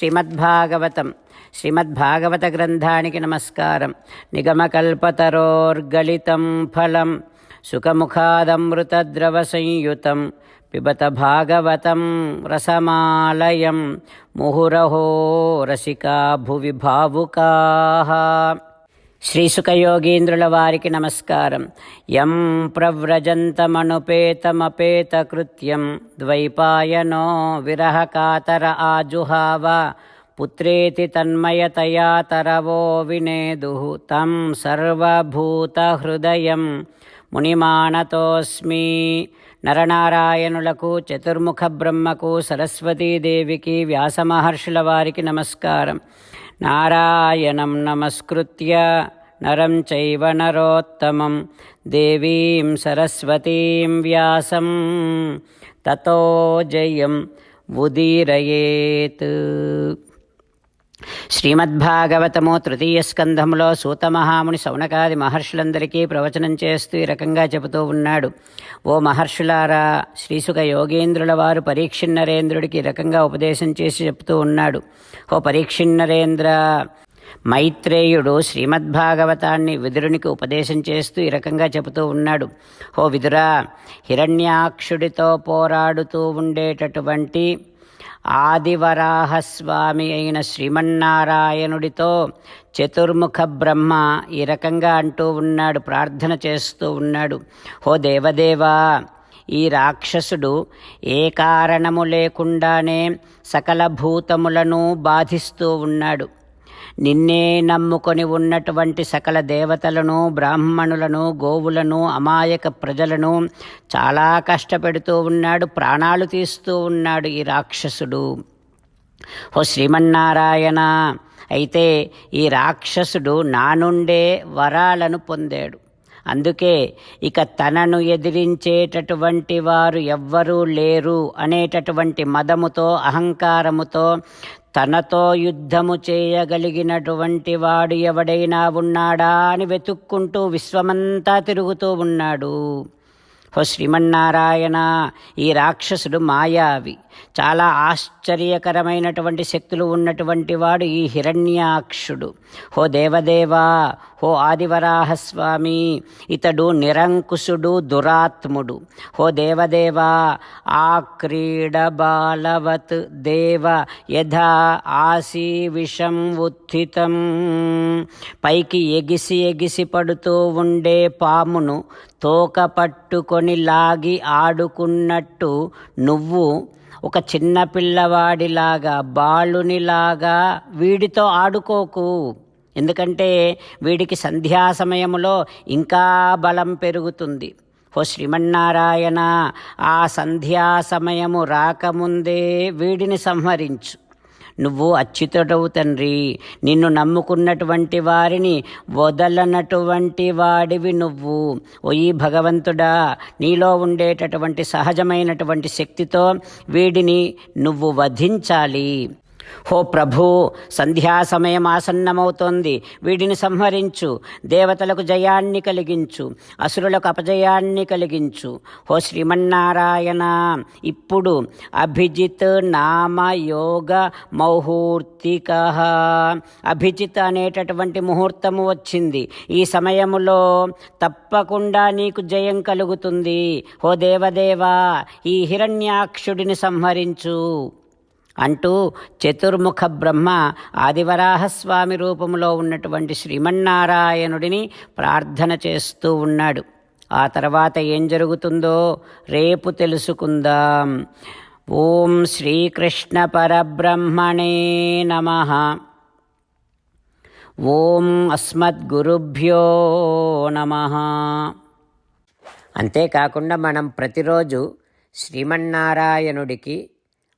శ్రీమద్భాగవతం. శ్రీమద్భాగవత గ్రంథానికి నమస్కారం. నిగమకల్పతరోర్గళితం ఫలం. సుఖముఖాదమృతద్రవ సంయుతం పిబత భాగవతం రసమాలయం. ముహురహో రసికా భువి భావుకా శ్రీసుఖయోగీంద్రుల వారికి నమస్కారం. యం ప్రవ్రజంతమనుపేతమపేతకృత్యం ద్వైపాయనో విరహకాతర ఆజుహావ పుత్రేతి తన్మయతయా తరవో వినేదు తం సర్వభూతహృదయం మునిమానతోస్మి నరనారాయణులకు చతుర్ముఖ బ్రహ్మకు సరస్వతీదేవికి వ్యాసమహర్షుల వారికి నమస్కారం. నారాయణం నమస్కృత్య. నరం చైవ నరోత్తమం దేవీం సరస్వతీం వ్యాసం తతో జయం ఉదీరయేత్ శ్రీమద్భాగవతము తృతీయ స్కంధములో సూతమహాముని సౌనకాది మహర్షులందరికీ ప్రవచనం చేస్తూ ఈ రకంగా చెబుతూ ఉన్నాడు. ఓ మహర్షులారా శ్రీసుక యోగేంద్రుల వారు పరీక్షిన్నరేంద్రుడికి ఈ రకంగా ఉపదేశం చేసి చెప్తూ ఉన్నాడు. ఓ పరీక్షిన్నరేంద్ర మైత్రేయుడు శ్రీమద్భాగవతాన్ని విదురునికి ఉపదేశం చేస్తూ ఈ రకంగా చెబుతూ ఉన్నాడు. ఓ విదురా హిరణ్యాక్షుడితో పోరాడుతూ ఉండేటటువంటి ఆదివరాహస్వామి అయిన శ్రీమన్నారాయణుడితో చతుర్ముఖ బ్రహ్మ ఈ రకంగా అంటూ ఉన్నాడు ప్రార్థన చేస్తూ ఉన్నాడు. ఓ దేవదేవా ఈ రాక్షసుడు ఏ కారణము లేకుండానే సకల భూతములను బాధిస్తూ ఉన్నాడు. నిన్నే నమ్ముకొని ఉన్నటువంటి సకల దేవతలను బ్రాహ్మణులను గోవులను అమాయక ప్రజలను చాలా కష్టపెడుతూ ఉన్నాడు ప్రాణాలు తీస్తూ ఉన్నాడు ఈ రాక్షసుడు. ఓ శ్రీమన్నారాయణ అయితే ఈ రాక్షసుడు నా నుండే వరాలను పొందాడు. అందుకే ఇక తనను ఎదిరించేటటువంటి వారు ఎవ్వరూ లేరు అనేటటువంటి మదముతో అహంకారముతో తనతో యుద్ధము చేయగలిగినటువంటి వాడు ఎవడైనా ఉన్నాడా అని వెతుక్కుంటూ విశ్వమంతా తిరుగుతూ ఉన్నాడు. ఓ శ్రీమన్నారాయణ ఈ రాక్షసుడు మాయావి. చాలా ఆశ్చర్యకరమైనటువంటి శక్తులు ఉన్నటువంటి వాడు ఈ హిరణ్యాక్షుడు. హో దేవదేవా హో ఆదివరాహస్వామి ఇతడు నిరంకుశుడు దురాత్ముడు. హో దేవదేవా ఆ క్రీడ బాలవత్ దేవ యథా ఆసీ విషం ఉత్థితం. పైకి ఎగిసి ఎగిసి పడుతూ ఉండే పామును తోక పట్టుకొని లాగి ఆడుకున్నట్టు నువ్వు ఒక చిన్న పిల్లవాడిలాగా బాలునిలాగా వీడితో ఆడుకోకు. ఎందుకంటే వీడికి సంధ్యా సమయములో ఇంకా బలం పెరుగుతుంది. ఓ శ్రీమన్నారాయణ ఆ సంధ్యా సమయము రాకముందే వీడిని సంహరించు. నువ్వు అచ్యుతుడవు తండ్రి. నిన్ను నమ్ముకున్నటువంటి వారిని వదలనటువంటి వాడివి నువ్వు. ఓ ఈ భగవంతుడా నీలో ఉండేటటువంటి సహజమైనటువంటి శక్తితో వీడిని నువ్వు వధించాలి. హో ప్రభు సంధ్యా సమయం ఆసన్నమవుతోంది. వీడిని సంహరించు. దేవతలకు జయాన్ని కలిగించు. అసురులకు అపజయాన్ని కలిగించు. హో శ్రీమన్నారాయణ ఇప్పుడు అభిజిత్ నామ యోగ మౌహూర్తిక. అభిజిత్ అనేటటువంటి ముహూర్తము వచ్చింది. ఈ సమయములో తప్పకుండా నీకు జయం కలుగుతుంది. హో దేవదేవా ఈ హిరణ్యాక్షుడిని సంహరించు. అంటూ చతుర్ముఖ బ్రహ్మ ఆదివరాహస్వామి రూపంలో ఉన్నటువంటి శ్రీమన్నారాయణుడిని ప్రార్థన చేస్తూ ఉన్నాడు. ఆ తర్వాత ఏం జరుగుతుందో రేపు తెలుసుకుందాం. ఓం శ్రీకృష్ణ పరబ్రహ్మణే నమ. ఓం అస్మద్గురుభ్యో నమ. అంతేకాకుండా మనం ప్రతిరోజు శ్రీమన్నారాయణుడికి